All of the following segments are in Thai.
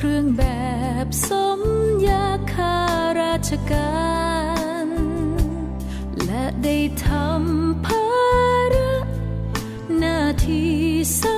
เครื่องแบบสมยาคาราชการ และได้ทำภาระหน้าที่ส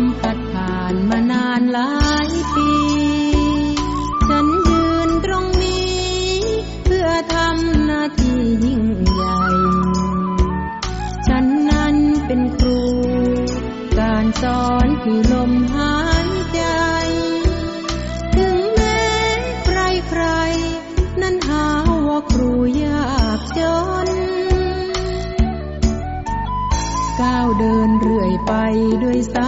มพัดผ่านมานานหลายปี ฉันยืนตรงนี้ เพื่อทำหน้าที่ยิ่งใหญ่ ฉันนั้นเป็นครู การสอนคือลมหายใจ ถึงแม้ใครใคร นั้นหาว่าครูยากจนก้าวเดินเรื่อยไปด้วยสา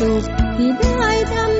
tục thì ai thăm